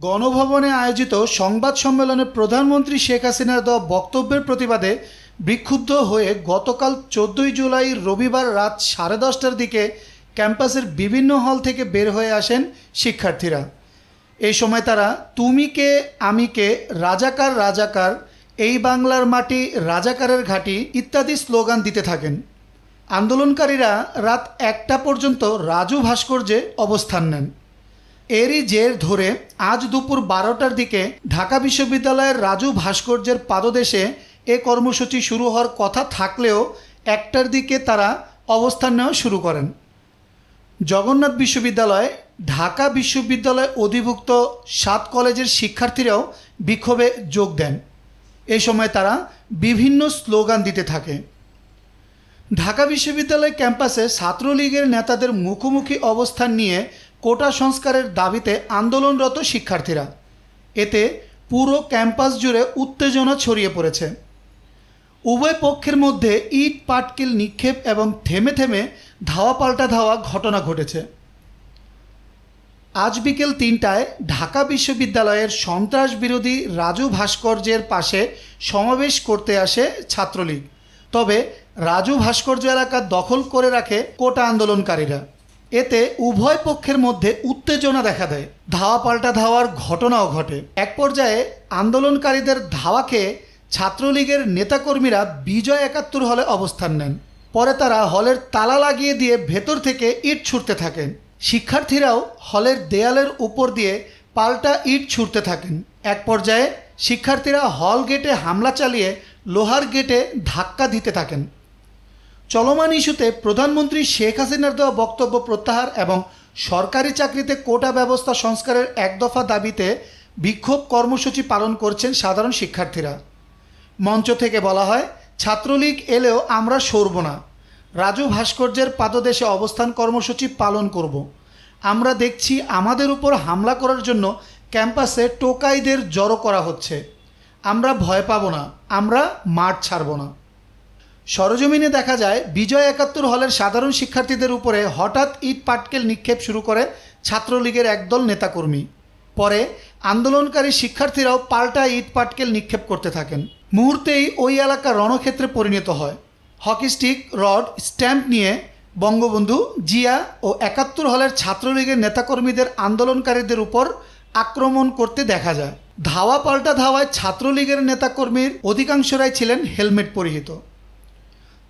গণভবনে আয়োজিত সংবাদ সম্মেলনে প্রধানমন্ত্রী শেখ হাসিনার দেওয়া বক্তব্যের প্রতিবাদে বিক্ষুব্ধ হয়ে গতকাল চোদ্দই জুলাই রবিবার রাত সাড়ে দশটার দিকে ক্যাম্পাসের বিভিন্ন হল থেকে বের হয়ে আসেন শিক্ষার্থীরা। এই সময় তারা, তুমি কে, আমি কে, রাজাকার রাজাকার, এই বাংলার মাটি রাজাকারের ঘাঁটি ইত্যাদি স্লোগান দিতে থাকেন। আন্দোলনকারীরা রাত একটা পর্যন্ত রাজু ভাস্কর্যে অবস্থান নেন। এরই জের ধরে আজ দুপুর বারোটার দিকে ঢাকা বিশ্ববিদ্যালয়ের রাজু ভাস্কর্যের পাদদেশে এ কর্মসূচি শুরু হওয়ার কথা থাকলেও একটার দিকে তারা অবস্থান নেওয়া শুরু করেন। জগন্নাথ বিশ্ববিদ্যালয়, ঢাকা বিশ্ববিদ্যালয় অধিভুক্ত সাত কলেজের শিক্ষার্থীরাও বিক্ষোভে যোগ দেন। এ সময় তারা বিভিন্ন স্লোগান দিতে থাকে। ঢাকা বিশ্ববিদ্যালয় ক্যাম্পাসে ছাত্রলীগের নেতাদের মুখোমুখি অবস্থান নিয়ে কোটা সংস্কারের দাবিতে আন্দোলনরত শিক্ষার্থীরা। এতে পুরো ক্যাম্পাস জুড়ে উত্তেজনা ছড়িয়ে পড়েছে। উভয় পক্ষের মধ্যে ইট, পাটকেল নিক্ষেপ এবং থেমে থেমে ধাওয়া পাল্টা ধাওয়া ঘটনা ঘটেছে। আজ বিকেল তিনটায় ঢাকা বিশ্ববিদ্যালয়ের সন্ত্রাস বিরোধী রাজু ভাস্কর্যের পাশে সমাবেশ করতে আসে ছাত্রলীগ। তবে রাজু ভাস্কর্য এলাকা দখল করে রাখে কোটা আন্দোলনকারীরা। এতে উভয় পক্ষের মধ্যে উত্তেজনা দেখা দেয়। ধাওয়া পাল্টা ধাওয়ার ঘটনাও ঘটে। এক পর্যায়ে আন্দোলনকারীদের ধাওয়াকে ছাত্রলীগের নেতাকর্মীরা বিজয় একাত্তর হলে অবস্থান নেন। পরে তারা হলের তালা লাগিয়ে দিয়ে ভেতর থেকে ইট ছুটতে থাকেন। শিক্ষার্থীরাও হলের দেয়ালের উপর দিয়ে পাল্টা ইট ছুটতে থাকেন। এক পর্যায়ে শিক্ষার্থীরা হল গেটে হামলা চালিয়ে লোহার গেটে ধাক্কা দিতে থাকেন। চলমান ইস্যুতে প্রধানমন্ত্রী শেখ হাসিনার দেওয়া বক্তব্য প্রত্যাহার এবং সরকারি চাকরিতে কোটা ব্যবস্থা সংস্কারের এক দফা দাবিতে বিক্ষোভ কর্মসূচি পালন করছেন সাধারণ শিক্ষার্থীরা। মঞ্চ থেকে বলা হয়, ছাত্রলীগ এলেও আমরা সরব না। রাজু ভাস্কর্যের পাদদেশে অবস্থান কর্মসূচি পালন করব। আমরা দেখছি আমাদের উপর হামলা করার জন্য ক্যাম্পাসে টোকাইদের জড়ো করা হচ্ছে। আমরা ভয় পাব না, আমরা মাঠ ছাড়ব না। সরজমিনে দেখা যায়, বিজয় একাত্তর হলের সাধারণ শিক্ষার্থীদের উপরে হঠাৎ ইট পাটকেল নিক্ষেপ শুরু করে ছাত্রলীগের একদল নেতাকর্মী। পরে আন্দোলনকারী শিক্ষার্থীরাও পাল্টা ইট পাটকেল নিক্ষেপ করতে থাকেন। মুহূর্তেই ওই এলাকা রণক্ষেত্রে পরিণত হয়। হকি স্টিক, রড, স্ট্যাম্প নিয়ে বঙ্গবন্ধু, জিয়া ও একাত্তর হলের ছাত্রলীগের নেতাকর্মীদের আন্দোলনকারীদের উপর আক্রমণ করতে দেখা যায়। ধাওয়া পাল্টা ধাওয়ায় ছাত্রলীগের নেতাকর্মীর অধিকাংশরাই ছিলেন হেলমেট পরিহিত।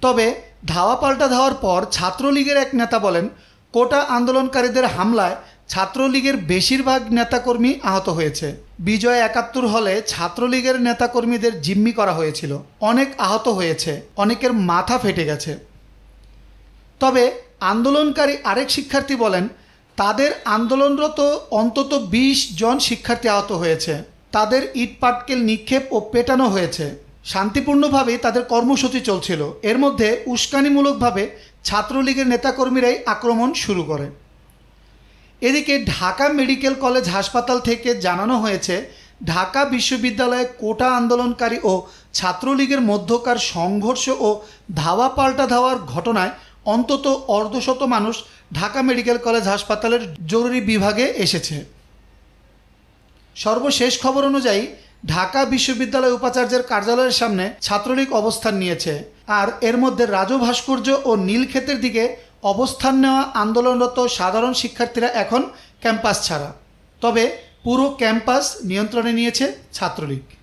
তবে ধাওয়া পাল্টা ধাওয়ার পর ছাত্রলীগের এক নেতা বলেন, কোটা আন্দোলনকারীদের হামলায় ছাত্রলীগের বেশিরভাগ নেতাকর্মী আহত হয়েছে। বিজয় একাত্তর হলে ছাত্রলীগের নেতাকর্মীদের জিম্মি করা হয়েছিল। অনেক আহত হয়েছে, অনেকের মাথা ফেটে গেছে। তবে আন্দোলনকারী আরেক শিক্ষার্থী বলেন, তাদের আন্দোলনরত অন্তত ২০ জন শিক্ষার্থী আহত হয়েছে। তাদের ইট পাটকেল নিক্ষেপ ও পেটানো হয়েছে। শান্তিপূর্ণভাবেই তাদের কর্মসূচি চলছিল। এর মধ্যে উস্কানিমূলকভাবে ছাত্রলীগের নেতাকর্মীরাই আক্রমণ শুরু করে এদিকে ঢাকা মেডিকেল কলেজ হাসপাতাল থেকে জানানো হয়েছে, ঢাকা বিশ্ববিদ্যালয়ে কোটা আন্দোলনকারী ও ছাত্রলীগের মধ্যকার সংঘর্ষ ও ধাওয়া পাল্টা ধাওয়ার ঘটনায় অন্তত অর্ধশত মানুষ ঢাকা মেডিকেল কলেজ হাসপাতালের জরুরি বিভাগে এসেছে। সর্বশেষ খবর অনুযায়ী ঢাকা বিশ্ববিদ্যালয় উপাচার্যের কার্যালয়ের সামনে ছাত্রলীগ অবস্থান নিয়েছে। আর এর মধ্যে রাজু ভাস্কর্য ও নীলক্ষেতের দিকে অবস্থান নেওয়া আন্দোলনরত সাধারণ শিক্ষার্থীরা এখন ক্যাম্পাস ছাড়া। তবে পুরো ক্যাম্পাস নিয়ন্ত্রণে নিয়েছে ছাত্রলীগ।